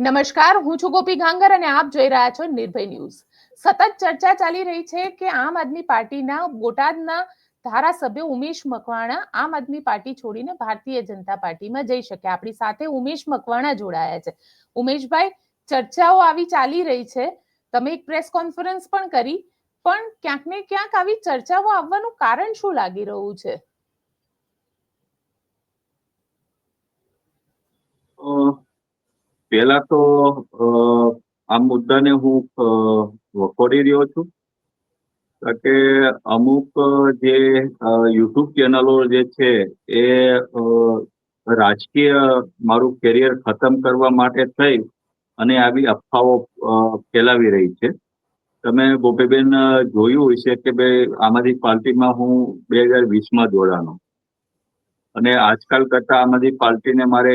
નમસ્કાર, હું છું ગોપી ગાંગર અને આપ જોઈ રહ્યા છો નિર્ભય ન્યૂઝ. સતત ચર્ચા ચાલી રહી છે કે આમ આદમી પાર્ટીના બોટાદના ધારાસભ્ય ઉમેશ મકવાણા આમ આદમી પાર્ટી છોડીને ભારતીય જનતા પાર્ટીમાં જઈ શકે. આપણી સાથે ઉમેશ મકવાણા જોડાયા છે. ઉમેશભાઈ, ચર્ચાઓ આવી ચાલી રહી છે. તમે એક પ્રેસ કોન્ફરન્સ પણ કરી, પણ ક્યાંક ને ક્યાંક આવી ચર્ચાઓ આવવાનું કારણ શું લાગી રહ્યું છે? પહેલા તો આ મુદ્દાને હું વખોડી રહ્યો છું. કારણ કે અમુક જે યુટ્યુબ ચેનલો જે છે એ રાજકીય મારું કેરિયર ખતમ કરવા માટે થઈ અને આવી અફવાઓ ફેલાવી રહી છે. તમે ગોપીબેન અ, જોયું હશે કે ભાઈ આમ આદમી પાર્ટીમાં હું બે હજાર વીસમાં જોડાનો અને આજકાલ કરતા આમ આદમી પાર્ટીને મારે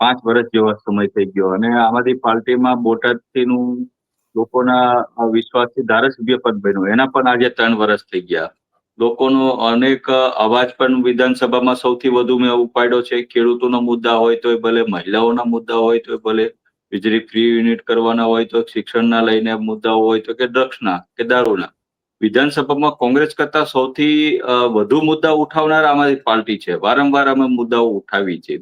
પાંચ વર્ષ જેવો સમય થઈ ગયો અને આમાંથી પાર્ટીમાં બોટાદથીનું લોકોના વિશ્વાસથી ધારાસભ્ય પદ બન્યું. એના પણ આજે ત્રણ વર્ષ થઈ ગયા. લોકોનો અનેક અવાજ પણ વિધાનસભામાં સૌથી વધુ મેં ઉપાડ્યો છે. ખેડૂતોના મુદ્દા હોય તો ભલે, મહિલાઓના મુદ્દા હોય તો ભલે, વીજળી ફ્રી યુનિટ કરવાના હોય તો, શિક્ષણના લઈને મુદ્દાઓ હોય તો કે ડ્રગ્સના કે દારૂના. વિધાનસભામાં કોંગ્રેસ કરતા સૌથી વધુ મુદ્દા ઉઠાવનાર આમાંથી પાર્ટી છે. વારંવાર અમે મુદ્દાઓ ઉઠાવી છે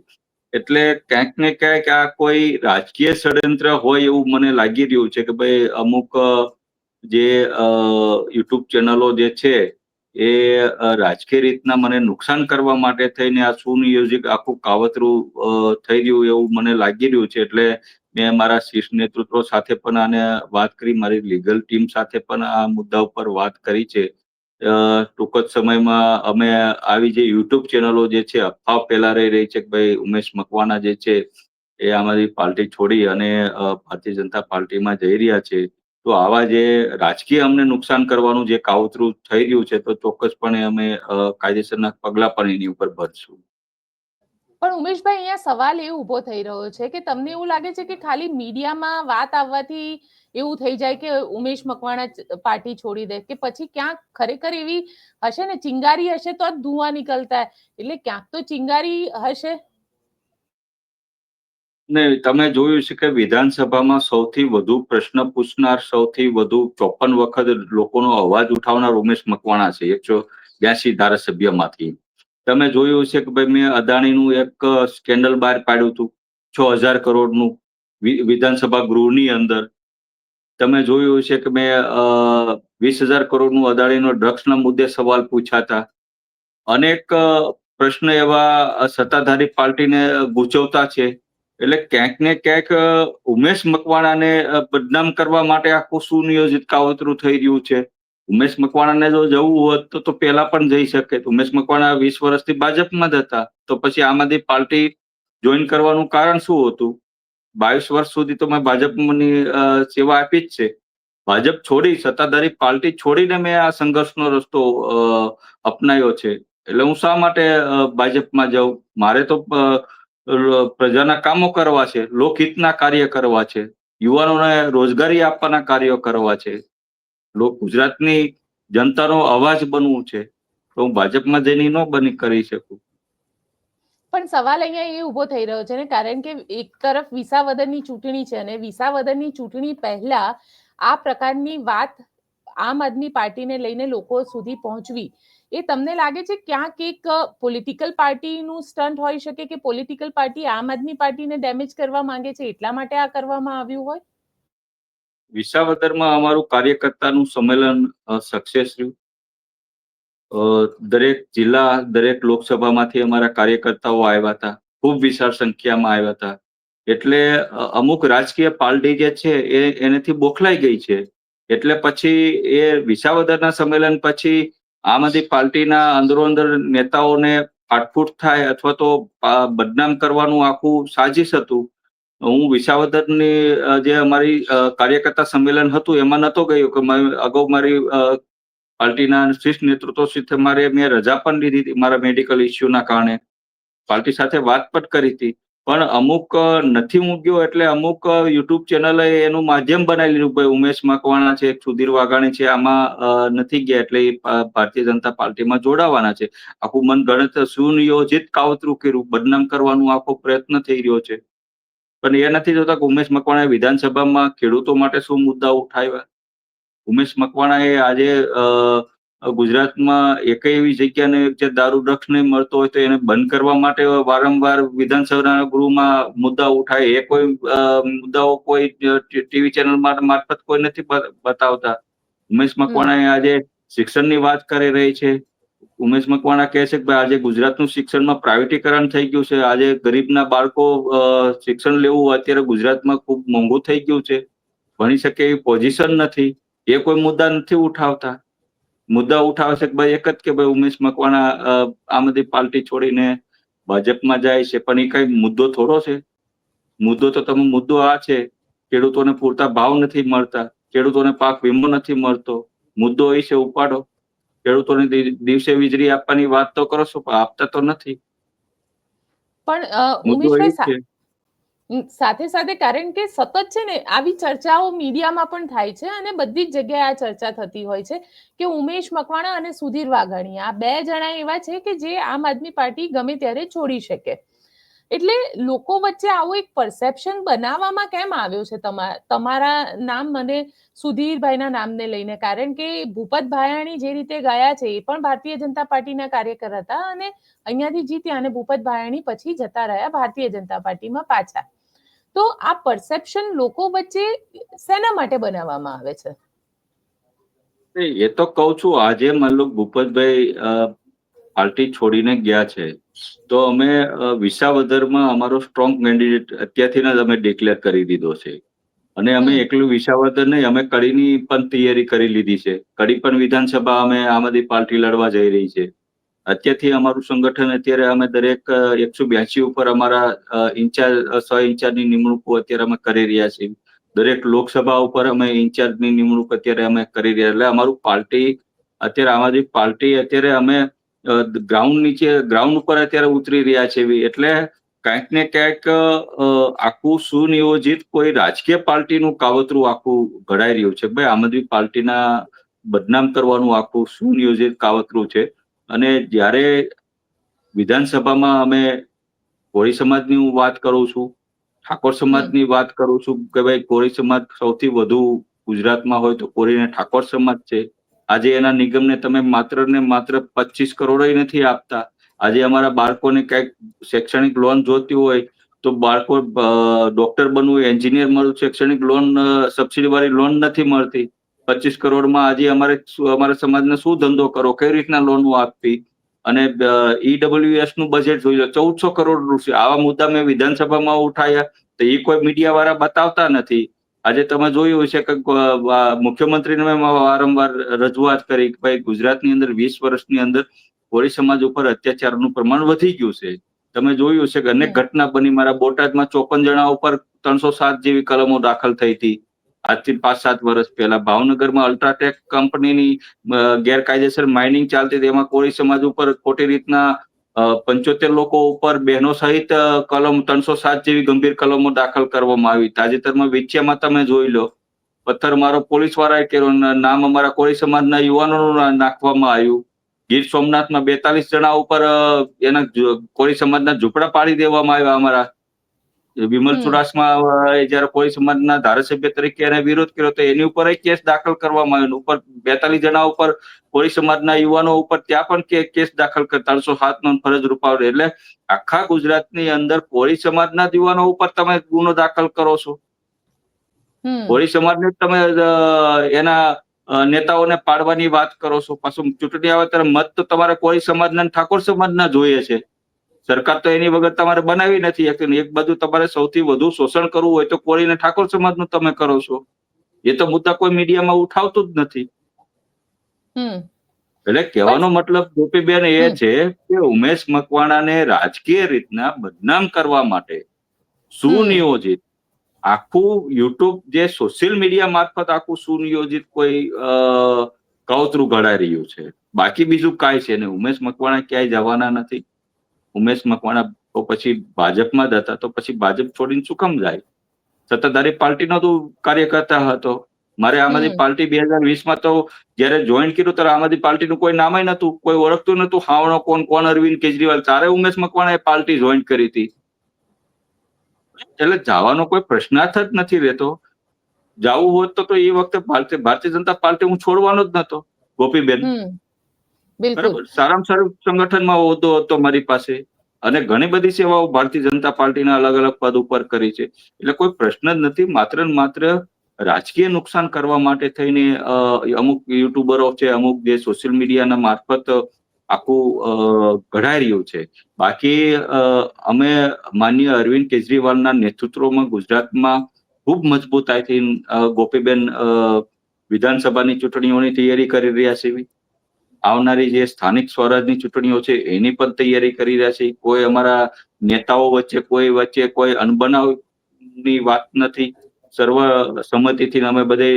એટલે ક્યાંક ને ક્યાંક આ કોઈ રાજકીય ષડયંત્ર હોય એવું મને લાગી રહ્યું છે કે ભાઈ અમુક જે યુટ્યુબ ચેનલો જે છે એ રાજકીય રીતના મને નુકસાન કરવા માટે થઈને આ સુનિયોજિત આખું કાવતરું થઈ રહ્યું એવું મને લાગી રહ્યું છે. એટલે મેં મારા શીર્ષ નેતૃત્વ સાથે પણ આને વાત કરી, મારી લીગલ ટીમ સાથે પણ આ મુદ્દા ઉપર વાત કરી છે. ટૂંક જ સમયમાં અમે આવી જે યુટ્યુબ ચેનલો જે છે, અફવા ફેલાઈ રહી છે કે ભાઈ ઉમેશ મકવાના જે છે, એ આમાંથી પાર્ટી છોડી અને ભારતીય જનતા પાર્ટીમાં જઈ રહ્યા છે. તો આવા જે રાજકીય અમને નુકસાન કરવાનું જે કાવતરું થઈ રહ્યું છે, તો ચોક્કસપણે અમે કાયદેસરના પગલા પણ એની ઉપર ભરશું. પણ ઉમેશભાઈ, અહીંયા સવાલ એ ઊભો થઈ રહ્યો છે કે તમને એવું લાગે છે કે ખાલી મીડિયામાં વાત આવવાથી એવું થઈ જાય કે ઉમેશ મકવાણા પાર્ટી છોડી દે કે પછી ક્યાંક ખરેખર એવી હશે ને, ચિંગારી હશે તો જ ધુઆ નીકળતા. એટલે ક્યાંક તો ચિંગારી હશે. ને તમે જોયું છે કે વિધાનસભામાં સૌથી વધુ પ્રશ્ન પૂછનાર, સૌથી વધુ ચોપન વખત લોકોનો અવાજ ઉઠાવનાર ઉમેશ મકવાણા છે એકસો બ્યાસી ધારાસભ્યમાંથી. તમે જોયું છે કે ભાઈ મેં અદાણીનું એક સ્કેન્ડલ બહાર પાડ્યું હતું, છ હજાર કરોડનું વિધાનસભા ગૃહની અંદર. તમે જોયું છે કે મેં વીસ હજાર કરોડનું અદાણીનો ડ્રગ્સના મુદ્દે સવાલ પૂછાતા. અનેક પ્રશ્ન એવા સત્તાધારી પાર્ટીને ગૂંચવતા છે. એટલે ક્યાંક ને ક્યાંક ઉમેશ મકવાણાને બદનામ કરવા માટે આખું સુનિયોજિત કાવતરું થઈ રહ્યું છે. ઉમેશ મકવાણાને જો જવું હોત તો તો પહેલા પણ જઈ શકે. ઉમેશ મકવાણા વીસ વર્ષથી ભાજપમાં જ હતા. તો પછી આમ આદમી પાર્ટી જોઈન કરવાનું કારણ શું હતું? બાવીસ વર્ષ સુધી તો મેં ભાજપની સેવા આપી જ છે. ભાજપ છોડી, સત્તાધારી પાર્ટી છોડીને મેં આ સંઘર્ષનો રસ્તો અપનાવ્યો છે. એટલે હું શા માટે ભાજપમાં જાઉં? મારે તો પ્રજાના કામો કરવા છે, લોકહિતના કાર્ય કરવા છે, યુવાનોને રોજગારી આપવાના કાર્યો કરવા છે. લોક ગુજરાતની જનતાનો અવાજ બનવું છે. તો હું ભાજપમાં જઈને ન બની કરી શકું. પણ સવાલ અહીંયા એ ઊભો થઈ રહ્યો છે ને, કારણ કે એક તરફ વિસાવદનની ચૂંટણી છે અને વિસાવદનની ચૂંટણી પહેલા આ પ્રકારની વાત આમ આદમી પાર્ટીને લઈને લોકો સુધી પહોંચવી, એ તમને લાગે છે ક્યાંક એક પોલિટિકલ પાર્ટીનું સ્ટન્ટ હોઈ શકે કે પોલિટિકલ પાર્ટી આમ આદમી પાર્ટીને ડેમેજ કરવા માંગે છે, એટલા માટે આ કરવામાં આવ્યું હોય? વિસાવદરમાં અમારું કાર્યકર્તાનું સંમેલન સક્સેસ રહ્યું. દરેક જિલ્લા, દરેક લોકસભામાંથી અમારા કાર્યકર્તાઓ આવ્યા હતા. ખૂબ વિશાળ સંખ્યામાં આવ્યા હતા. એટલે અમુક રાજકીય પાર્ટી જે છે, એ એનાથી બોખલાઈ ગઈ છે. એટલે પછી એ વિસાવદરના સંમેલન પછી આમ આદમી પાર્ટીના અંદરો અંદર નેતાઓને ફાટફૂટ થાય અથવા તો બદનામ કરવાનું આખું સાજિશ હતું. હું વિસાવદરની જે અમારી કાર્યકર્તા સંમેલન હતું, એમાં નહોતો ગયો કે અગાઉ મારી પાર્ટીના શ્રેષ્ઠ નેતૃત્વ સાથે મારે મેં રજા પણ લીધી હતી મારા મેડિકલ ઇસ્યુના કારણે. પાર્ટી સાથે વાત પણ કરી હતી, પણ અમુક નથી ગયો એટલે અમુક યુટ્યુબ ચેનલે એનું માધ્યમ બનાવી લીધું. ભાઈ, ઉમેશ મકવાણા છે, સુધીર વાઘાણી છે, આમાં નથી ગયા એટલે એ ભારતીય જનતા પાર્ટીમાં જોડાવાના છે. આખું મન ગણત સુનિયોજિત કાવતરું કર્યું, બદનામ કરવાનું આખો પ્રયત્ન થઈ રહ્યો છે. પણ એ નથી જોતા કે ઉમેશ મકવાણાએ વિધાનસભામાં ખેડૂતો માટે શું મુદ્દા ઉઠાવ્યા? ઉમેશ મકવાણાએ આજે ગુજરાતમાં એક એવી જગ્યાને જે દારૂ ડ્રગ્સ નહીં મળતો હોય તો એને બંધ કરવા માટે વારંવાર વિધાનસભાના ગૃહમાં મુદ્દા ઉઠાય. એ કોઈ મુદ્દાઓ કોઈ ટીવી ચેનલ મારફત કોઈ નથી બતાવતા. ઉમેશ મકવાણાએ આજે શિક્ષણની વાત કરી રહી છે. ઉમેશ મકવાણા કહે છે કે ભાઈ આજે ગુજરાતનું શિક્ષણમાં પ્રાઇવેટીકરણ થઈ ગયું છે. આજે ગરીબના બાળકો શિક્ષણ લેવું અત્યારે ગુજરાતમાં ખૂબ મોંઘું થઈ ગયું છે. ભણી શકે એવી પોઝિશન નથી. એ કોઈ મુદ્દા નથી ઉઠાવતા. મુદ્દા ઉઠાવે છે કે ભાઈ એક જ કે ભાઈ ઉમેશ મકવાણા આ આમ આદમી પાર્ટી છોડીને ભાજપમાં જાય છે પણ એ કઈ મુદ્દો થોડો છે? મુદ્દો તો તમે મુદ્દો આ છે ખેડૂતોને પૂરતા ભાવ નથી મળતા ખેડૂતોને પાક વીમો નથી મળતો. મુદ્દો એ છે ઉપાડો. ખેડૂતોને દિવસે વીજળી આપવાની વાત તો કરો છો પણ આપતા તો નથી. પણ ઉમેશભાઈ સાથે સાથે કારણ કે સતત છે ને આવી ચર્ચાઓ મીડિયામાં પણ થાય છે અને બધી જ જગ્યાએ આ ચર્ચા થતી હોય છે કે ઉમેશ મકવાણા અને સુધીર વાઘાણી. આ બે જણા એવા છે કે જે આમ આદમી પાર્ટી ગમે ત્યારે છોડી શકે. એટલે લોકો વચ્ચે આવું એક પરસેપ્શન બનાવવામાં કેમ આવ્યો છે તમા- તમારા નામ મને સુધીરભાઈના નામને લઈને? કારણ કે ભૂપત ભાયાણી જે રીતે ગયા છે એ પણ ભારતીય જનતા પાર્ટીના કાર્યકર હતા અને અહીંયાથી જીત્યા અને ભૂપત ભાયાણી પછી જતા રહ્યા ભારતીય જનતા પાર્ટીમાં પાછા. તો આ પરસેપ્શન લોકો વચ્ચે શેના માટે બનાવવામાં આવે છે? એ તો કઉ છું આજે મતલબ ભૂપતભાઈ પાર્ટી છોડીને ગયા છે તો અમે વિસાવદરમાં અમારો સ્ટ્રોંગ કેન્ડિડેટ અત્યારથી જ અમે ડિક્લેર કરી દીધો છે. અને અમે એકલું વિસાવદર નહીં અમે કડીની પણ તૈયારી કરી લીધી છે. કડી પણ વિધાનસભા અમે આમ આદમી પાર્ટી લડવા જઈ રહી છે. અત્યારથી અમારું સંગઠન અત્યારે અમે દરેક એકસો બ્યાસી ઉપર અમારા ઇન્ચાર્જ સહ ઇન્ચાર્જની નિમણૂકો અત્યારે અમે કરી રહ્યા છીએ. દરેક લોકસભા ઉપર અમે ઇન્ચાર્જની નિમણૂક અત્યારે અમે કરી રહ્યા એટલે અમારું પાર્ટી, અત્યારે આમ પાર્ટી અત્યારે અમે ગ્રાઉન્ડ નીચે, ગ્રાઉન્ડ ઉપર અત્યારે ઉતરી રહ્યા છે એટલે ક્યાંક ને ક્યાંક આખું સુનિયોજિત કોઈ રાજકીય પાર્ટીનું કાવતરું આખું ઘડાઈ રહ્યું છે. ભાઈ, આમ આદમી પાર્ટીના બદનામ કરવાનું આખું સુનિયોજિત કાવતરું છે. અને જ્યારે વિધાનસભામાં અમે કોળી સમાજની હું વાત કરું છું ઠાકોર સમાજની વાત કરું છું કે ભાઈ કોળી સમાજ સૌથી વધુ ગુજરાતમાં હોય તો કોળીને ઠાકોર સમાજ છે. આજે એના નિગમને તમે માત્ર ને માત્ર પચીસ કરોડ નથી આપતા. આજે અમારા બાળકોને કંઈક શૈક્ષણિક લોન જોતી હોય તો બાળકો ડોક્ટર બનવું એન્જિનિયર મળવું શૈક્ષણિક લોન સબસિડી વાળી લોન નથી મળતી. પચીસ કરોડમાં આજે અમારે અમારા સમાજને શું ધંધો કરો? કઈ રીતના લોનો આપવી? અને ઈડબ્લ્યુએસનું બજેટ જોઈ લો. ચૌદસો કરોડ રૂપિયા. આવા મુદ્દા મેં વિધાનસભામાં ઉઠાયા. તો એ કોઈ મીડિયા વાળા બતાવતા નથી. આજે તમે જોયું હશે કે મુખ્યમંત્રીને મેં વારંવાર રજૂઆત કરી કે ભાઈ ગુજરાતની અંદર વીસ વર્ષની અંદર કોળી સમાજ ઉપર અત્યાચારનું પ્રમાણ વધી ગયું છે. તમે જોયું હશે કે અનેક ઘટના બની. મારા બોટાદમાં ચોપન જણા ઉપર ત્રણસો સાત જેવી કલમો દાખલ થઈ હતી. આજથી પાંચ સાત વર્ષ પહેલા ભાવનગરમાં અલ્ટ્રાટેક કંપનીની ગેરકાયદેસર માઇનિંગ ચાલતી હતી. એમાં કોળી સમાજ ઉપર ખોટી રીતના પંચોતેર લોકો ઉપર બહેનો સહિત કલમ ત્રણસો સાત જેવી ગંભીર કલમો દાખલ કરવામાં આવી. તાજેતરમાં વિછિયામાં તમે જોઈ લો, પથ્થરમારો પોલીસ વાળાએ કર્યો નામ અમારા કોળી સમાજના યુવાનોનું નાખવામાં આવ્યું. ગીર સોમનાથમાં બેતાલીસ જણા ઉપર એના કોળી સમાજના ઝૂંપડા પાડી દેવામાં આવ્યા અમારા. વિમલ. ચુડાસમા જયારે કોઈ સમાજના ધારાસભ્ય તરીકે એને વિરોધ કર્યો તો એની ઉપર કેસ દાખલ કરવામાં આવ્યો ઉપર બેતાલીસ જણા ઉપર કોળી સમાજના યુવાનો ઉપર ત્યાં પણ કેસ દાખલ કર ત્રણસો સાત નો ફરજ રૂપાવડે એટલે આખા ગુજરાતની અંદર કોળી સમાજના યુવાનો ઉપર તમે ગુનો દાખલ કરો છો. કોળી સમાજને તમે એના નેતાઓને પાડવાની વાત કરો છો. પાછું ચૂંટણી આવે ત્યારે મત તો તમારે કોળી સમાજના ઠાકોર સમાજના જોઈએ છે. સરકાર તો એની વગર તમારે બનાવી નથી શકતી એક બાજુ તમારે સૌથી વધુ શોષણ કરવું હોય તો કોળીને ઠાકોર સમાજનું તમે કરો છો. એ તો મુદ્દા કોઈ મીડિયામાં ઉઠાવતું જ નથી. એટલે કહેવાનો મતલબ ગોપીબેન એ છે કે ઉમેશ મકવાણાને રાજકીય રીતના બદનામ કરવા માટે સુનિયોજિત આખું યુટ્યુબ જે સોશિયલ મીડિયા મારફત આખું સુનિયોજિત કોઈ કાવતરું ઘડાઈ રહ્યું છે. બાકી બીજું કાંઈ છે ને? ઉમેશ મકવાણા ક્યાંય જવાના નથી. ઉમેશ મકવાણા તો પછી ભાજપમાં જ હતા તો પછી ભાજપ છોડીને શું કામ જાય? સત્તાધારી પાર્ટીનો તો કાર્યકર્તા હતો. મારે આમ આદમી પાર્ટી બે હજાર વીસમાં તો જયારે જોઈન કર્યું ત્યારે આમ આદમી પાર્ટીનું કોઈ નામ નતું કોઈ ઓળખતું નતું હાવણો કોણ કોણ અરવિંદ કેજરીવાલ? તારે ઉમેશ મકવાણાએ પાર્ટી જોઈન કરી હતી? એટલે જવાનો કોઈ પ્રશ્નાર્થ જ નથી રહેતો. જવું હોત તો તો એ વખતે ભારતીય જનતા પાર્ટી હું છોડવાનો જ નતો ગોપીબેન. બિલકુલ. સારામાં સારું સંગઠનમાં હોદ્દો હતો મારી પાસે. અને ઘણી બધી સેવાઓ ભારતીય જનતા પાર્ટીના અલગ અલગ પદ ઉપર કરી છે. એટલે કોઈ પ્રશ્ન જ નથી. માત્ર ને માત્ર રાજકીય નુકસાન કરવા માટે થઈને અમુક યુટ્યુબરો છે, અમુક જે સોશિયલ મીડિયાના મારફત આખું ઘડાઈ રહ્યું છે. બાકી અમે માન્ય અરવિંદ કેજરીવાલના નેતૃત્વમાં ગુજરાતમાં ખૂબ મજબૂતાઈથી ગોપીબેન વિધાનસભાની ચૂંટણીઓની તૈયારી કરી રહ્યા છે આવનારી જે સ્થાનિક સ્વરાજની ચૂંટણીઓ છે એની પણ તૈયારી કરી રહ્યા છે. કોઈ અમારા નેતાઓ વચ્ચે કોઈ વચ્ચે કોઈ અનબનાવની વાત નથી. સર્વ સંમતિથી અમે બધે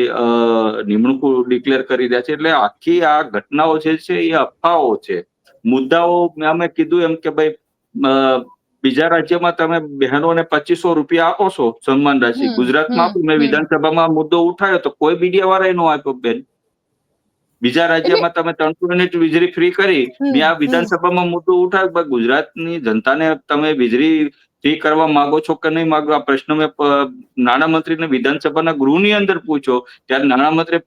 નિમણૂક ડિક્લેર કરી રહ્યા છે. એટલે આખી આ ઘટનાઓ જે છે એ અફવાઓ છે. મુદ્દાઓ મેં અમે કીધું એમ કે ભાઈ બીજા રાજ્યમાં તમે બહેનોને પચીસો રૂપિયા આપો છો સન્માન રાશિ. ગુજરાતમાં મેં વિધાનસભામાં મુદ્દો ઉઠાવ્યો તો કોઈ મીડિયા વાળાએ નો આપ્યો બેન. બીજા રાજ્યમાં તમે ત્રણસો યુનિટ વીજળી ફ્રી કરી ત્યાં મેં આ વિધાનસભામાં મુદ્દો ઉઠાવ્યો. ગુજરાતની જનતાને તમે વીજળી ફ્રી કરવા માંગો છો કે નહીં માંગો? આ પ્રશ્ન મેં નાણામંત્રીને વિધાનસભાના ગૃહની અંદર પૂછ્યો. ત્યારે નાણામંત્રી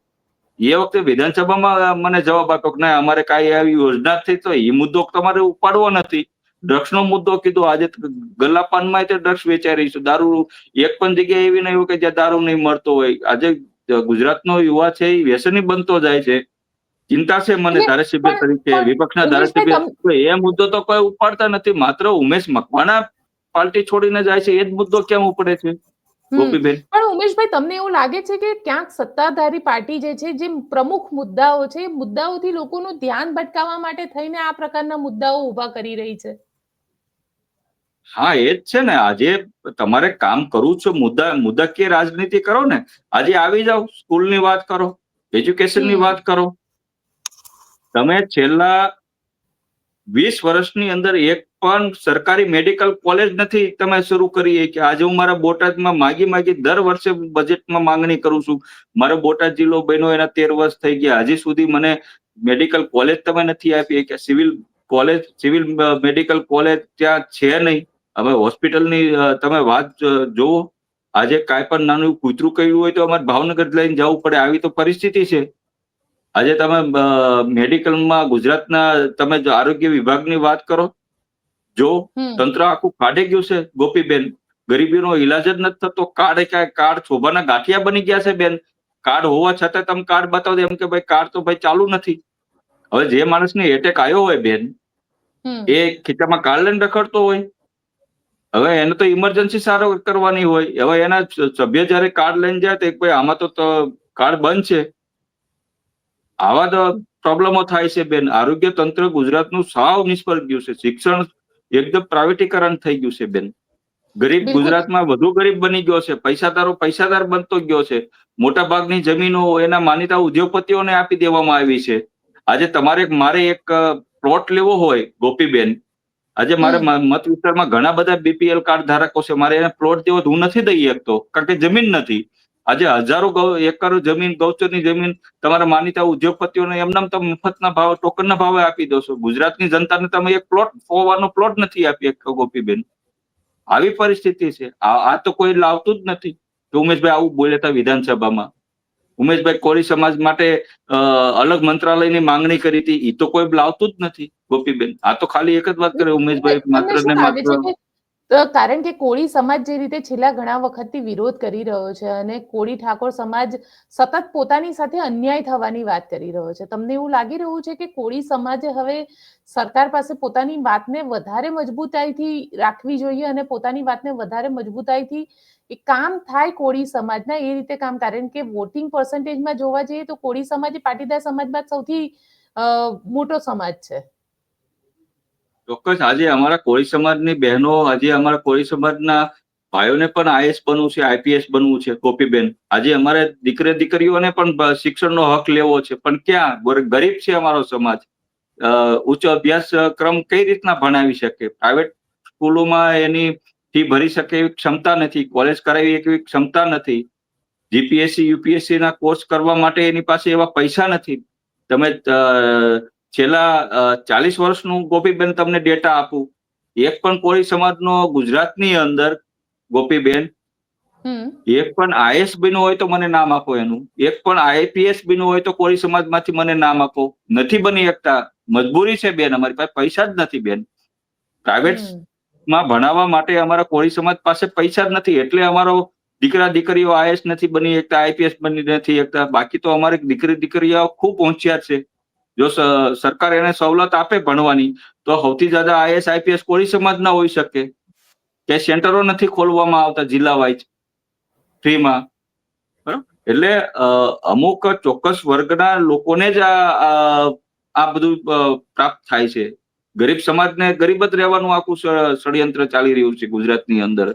એ વખતે વિધાનસભામાં મને જવાબ આપ્યો કે ના અમારે કાંઈ આવી યોજના થઈ તો એ મુદ્દો તમારે ઉપાડવો નથી. ડ્રગ્સનો મુદ્દો કીધો. આજે ગલ્લાપાનમાં તે ડ્રગ્સ વેચાઈ રહી છે. દારૂ એક પણ જગ્યાએ એવી નહીં હોય કે જ્યાં દારૂ નહીં મળતો હોય. આજે ગુજરાતનો યુવા છે એ વ્યસની બનતો જાય છે. ચિંતા છે મને ધારાસભ્ય તરીકે વિપક્ષના ધારાસભ્ય એ મુદ્દો તો કોઈ ઉપાડતા નથી. માત્ર ઉમેશ મકવાણા પાર્ટી છોડીને જાય છે એ જ મુદ્દો કેમ ઉપડે છે? ગોપીબેન. પણ ઉમેશભાઈ તમને એવું લાગે છે કે ક્યાંક સત્તાધારી પાર્ટી જે છે જે પ્રમુખ મુદ્દાઓ છે મુદ્દાઓથી લોકોનું ધ્યાન ભટકાવવા માટે થઈને આ પ્રકારના મુદ્દાઓ ઊભા કરી રહી છે? હા એ જ છે ને. આજે તમારે કામ કરવું છે મુદ્દા મુદ્દાકીય રાજનીતિ કરો ને. આજે આવી જાઓ સ્કૂલની વાત કરો એજ્યુકેશનની. વાત કરો. તમે છેલ્લા વીસ વર્ષની અંદર એક પણ સરકારી મેડિકલ કોલેજ નથી તમે શરૂ કરી કે આજે હું મારા બોટાદમાં માગી માગી દર વર્ષે બજેટમાં માંગણી કરું છું. મારો બોટાદ જિલ્લો બન્યો એના તેર વર્ષ થઈ ગયા. હજી સુધી મને મેડિકલ કોલેજ તમે નથી આપી કે civil college, civil medical college ત્યાં છે નહીં. હવે હોસ્પિટલની તમે વાત જુઓ. આજે કાંઈ પણ નાનું કૂતરું કહ્યું હોય તો અમારે ભાવનગર લઈને જવું પડે. આવી તો પરિસ્થિતિ છે. આજે તમે મેડિકલમાં ગુજરાતના તમે જો આરોગ્ય વિભાગની વાત કરો જો તંત્ર આખું કાઢી ગયું છે ગોપીબેન ગરીબીનો ઈલાજ જ નથી થતો કાર્ડ ક્યાં કાર્ડ શોભાના ગાંઠિયા બની ગયા છે બેન. કાર્ડ હોવા છતાં તમે કાર્ડ બતાવો એમ કે ભાઈ કાર્ડ તો ભાઈ ચાલુ નથી. હવે જે માણસને એટેક આવ્યો હોય બેન એ ખીચામાં કાર્ડ લઈને રખડતો હોય. હવે એને તો ઇમરજન્સી સારો કરવાની હોય. હવે એના સભ્ય જયારે કાર્ડ લઈને જાય તો એક ભાઈ આમાં તો કાર્ડ બંધ છે. આવા તો પ્રોબ્લેમો થાય છે બેન. આરોગ્ય તંત્ર ગુજરાતનું સાવ નિષ્ફળ ગયું છે. શિક્ષણ એકદમ પ્રાઇવેટીકરણ થઈ ગયું છે બેન. ગરીબ. ગુજરાતમાં વધુ ગરીબ બની ગયો છે. પૈસાદારો પૈસાદાર બનતો ગયો છે. મોટા ભાગની જમીનો એના માનીતા ઉદ્યોગપતિઓને આપી દેવામાં આવી છે. આજે તમારે મારે એક પ્લોટ લેવો હોય ગોપીબેન. આજે મારે મત વિસ્તારમાં ઘણા બધા બીપીએલ કાર્ડ ધારકો છે. મારે એને પ્લોટ દેવો હું નથી દઈ શકતો કારણ કે જમીન નથી. આજે હજારો એકર જમીન ગૌચરની જમીન તમારા માનીતા ઉદ્યોગપતિઓને એમનામ તમે મફતના ભાવ ટોકનના ભાવે આપી દો છો. ગુજરાતની જનતાને તમે એક પ્લોટ હોવાનો પ્લોટ નથી આપી ગોપીબેન. આવી પરિસ્થિતિ છે. આ તો કોઈ લાવતું જ નથી. કે ઉમેશભાઈ આવું બોલ્યા વિધાનસભામાં. ઉમેશભાઈ કોળી સમાજ માટે અલગ મંત્રાલયની માંગણી કરી હતી. એ તો કોઈ લાવતું જ નથી ગોપીબેન. આ તો ખાલી એક જ વાત કરે ઉમેશભાઈ માત્ર ને માત્ર અ, કારણ કે કોળી સમાજ જે રીતે છેલ્લા ઘણા વખતથી વિરોધ કરી રહ્યો છે અને કોળી ઠાકોર સમાજ સતત પોતાની સાથે અન્યાય થવાની વાત કરી રહ્યો છે તમને એવું લાગી રહ્યું છે કે કોળી સમાજે હવે સરકાર પાસે પોતાની વાતને વધારે મજબૂતાઈથી રાખવી જોઈએ અને પોતાની વાતને વધારે મજબૂતાઈથી એ કામ થાય કોળી સમાજના એ રીતે કામ? કારણ કે વોટિંગ પર્સન્ટેજમાં જોવા જઈએ તો કોળી સમાજ એ પાટીદાર સમાજમાં સૌથી મોટો સમાજ છે. ચોક્કસ. આજે અમારા કોળી સમાજની બહેનો, આજે અમારા કોળી સમાજના ભાઈઓને પણ આઈએસ બનવું છે, આઈપીએસ બનવું છે, કોપીબેન. આજે અમારે દીકરી દીકરીઓને પણ શિક્ષણનો હક લેવો છે. પણ ક્યાં? ગરીબ છે અમારો સમાજ. ઉચ્ચ અભ્યાસક્રમ કઈ રીતના ભણાવી શકે? પ્રાઇવેટ સ્કૂલોમાં એની ફી ભરી શકે એવી ક્ષમતા નથી. કોલેજ કરાવી એવી ક્ષમતા નથી. જીપીએસસી યુપીએસસી ના કોર્સ કરવા માટે એની પાસે એવા પૈસા નથી. તમે છેલ્લા ચાલીસ વર્ષનું ગોપીબેન તમને ડેટા આપું. એક પણ કોળી સમાજનો ગુજરાતની અંદર ગોપીબેન. એક પણ આઈએસનું હોય તો મને નામ આપો એનું. એક પણ આઈપીએસ બન્યું હોય તો કોળી સમાજમાંથી મને નામ આપો. નથી બની શકતા મજબૂરી છે બેન અમારી પાસે પૈસા જ નથી બેન. પ્રાઇવેટમાં ભણાવવા માટે અમારા કોળી સમાજ પાસે પૈસા જ નથી. એટલે અમારો દીકરા દીકરીઓ આઈએસ નથી બની શકતા આઈપીએસ બની નથી શકતા બાકી તો અમારી દીકરી દીકરીઓ ખૂબ હોશિયાર છે. જો સરકાર એને સવલત આપે ભણવાની, તો સૌથી જ્યાદા આઈએસ, આઈપીએસ કોળી સમાજ ના હોઈ શકે. કે સેન્ટરો નથી ખોલવામાં આવતા જિલ્લા વાઇઝ. ફ્રીમાં. બરાબર? એટલે અમુક ચોક્કસ વર્ગના લોકોને જ આ, આ- બધું પ્રાપ્ત થાય છે. ગરીબ સમાજને ગરીબ જ રહેવાનું આખું ષડયંત્ર ચાલી રહ્યું છે ગુજરાતની અંદર.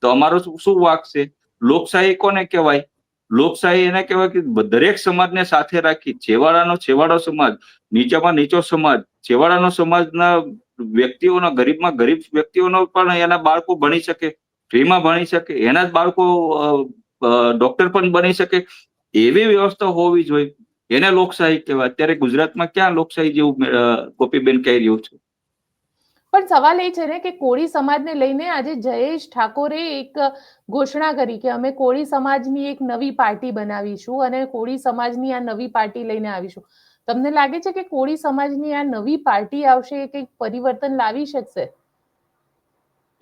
તો અમારો શું વાક છે? લોકશાહી કોને કહેવાય? લોકશાહી એને કહેવાય કે દરેક સમાજને સાથે રાખી, છેવાડાનો છેવાડો સમાજ, નીચામાં નીચો સમાજ, છેવાડાનો સમાજના વ્યક્તિઓના, ગરીબમાં ગરીબ વ્યક્તિઓનો પણ એના બાળકો ભણી શકે, ફ્રીમાં ભણી શકે, એના જ બાળકો ડોક્ટર પણ બની શકે. એવી વ્યવસ્થા હોવી જોઈએ. એને લોકશાહી કહેવાય. અત્યારે ગુજરાતમાં ક્યાં લોકશાહી જેવું ગોપીબેન કહી રહ્યું છે? પણ સવાલ એ છે ને કે કોળી સમાજને લઈને આજે જયેશ ઠાકોરે એક ઘોષણા કરી કે અમે કોળી સમાજની એક નવી પાર્ટી બનાવીશું અને કોળી સમાજની આ નવી પાર્ટી લઈને આવીશું. તમને લાગે છે કે કોળી સમાજની આ નવી પાર્ટી આવશે એ કંઈક પરિવર્તન લાવી શકશે?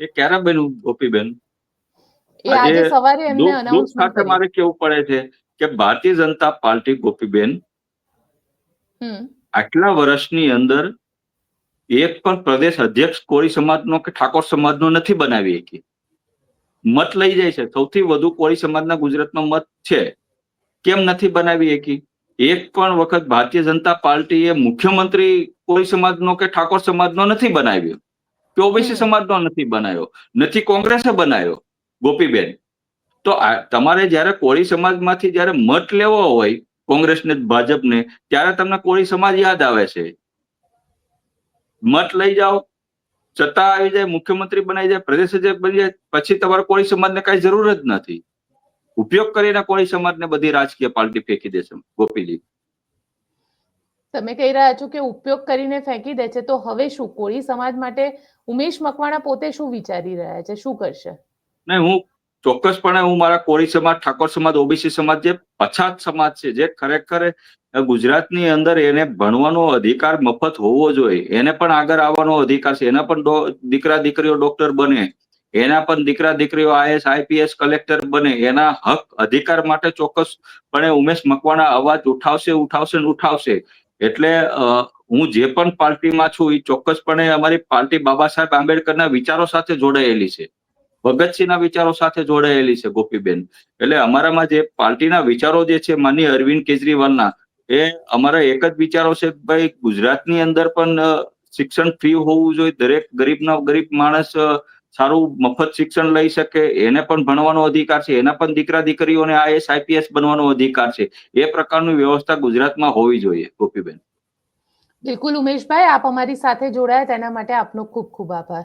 એ ક્યારે બન્યું ગોપીબેન? એ આજે સવારે એમને અનાઉન્સ સાથે મારે કેવું પડે છે કે ભારતીય જનતા પાર્ટી ગોપીબેન હમ. આટલા વર્ષની અંદર એક પણ પ્રદેશ અધ્યક્ષ કોળી સમાજનો કે ઠાકોર સમાજનો નથી બનાવી શકી મત લઈ જાય છે. સૌથી વધુ કોળી સમાજના ગુજરાતનો મત છે. કેમ નથી બનાવી શકી એક પણ વખત ભારતીય જનતા પાર્ટીએ મુખ્યમંત્રી કોળી સમાજનો કે ઠાકોર સમાજનો નથી બનાવ્યો. કે ઓબીસી સમાજનો નથી બનાવ્યો. નથી કોંગ્રેસે બનાવ્યો ગોપીબેન. તો તમારે જ્યારે કોળી સમાજમાંથી જ્યારે મત લેવો હોય કોંગ્રેસને ભાજપને ત્યારે તમને કોળી સમાજ યાદ આવે છે. મત લઈ જાઓ સત્તા આવી જાય મુખ્યમંત્રી બનાવી જાય પ્રદેશ અધ્યક્ષ બની જાય પછી તમારે કોળી સમાજને કઈ જરૂર જ નથી. ઉપયોગ કરીને કોળી સમાજને બધી રાજકીય પાર્ટી ફેંકી દેશે ગોપીજી. તમે કહી રહ્યા છો કે ઉપયોગ કરીને ફેંકી દે છે તો હવે શું? કોળી સમાજ માટે ઉમેશ મકવાણા પોતે શું વિચારી રહ્યા છે? શું કરશે? ને હું ચોક્કસપણે હું મારા કોળી સમાજ ઠાકોર સમાજ ઓબીસી સમાજ જે પછાત સમાજ છે જે ખરેખર ગુજરાતની અંદર એને ભણવાનો અધિકાર મફત હોવો જોઈએ. એને પણ આગળ આવવાનો અધિકાર છે. એના પણ દીકરા દીકરીઓ ડોક્ટર બને. એના પણ દીકરા દીકરીઓ આઈએસ, આઈપીએસ કલેક્ટર બને. એના હક અધિકાર માટે ચોક્કસપણે ઉમેશ મકવાણા અવાજ ઉઠાવશે ઉઠાવશે ને ઉઠાવશે. એટલે હું જે પણ પાર્ટીમાં છું એ ચોક્કસપણે અમારી પાર્ટી બાબા સાહેબ આંબેડકરના વિચારો સાથે જોડાયેલી છે. ભગતસિંહના વિચારો સાથે જોડાયેલી છે ગોપીબેન. એટલે અમારામાં જે પાર્ટીના વિચારો જે છે માની અરવિંદ કેજરીવાલના એ અમારા એક જ વિચારો છે ભાઈ ગુજરાતની અંદર પણ શિક્ષણ ફ્રી હોવું જોઈએ. દરેક ગરીબનો, ગરીબ માણસ સારું મફત શિક્ષણ લઈ શકે. એને પણ ભણવાનો અધિકાર છે. એના પણ દીકરા દીકરીઓને આઈએસ આઈપીએસ બનવાનો અધિકાર છે. એ પ્રકારની વ્યવસ્થા ગુજરાતમાં હોવી જોઈએ. ગોપીબેન. બિલકુલ ઉમેશભાઈ, આપ અમારી સાથે જોડાયા. તેના માટે આપનો ખૂબ ખૂબ આભાર.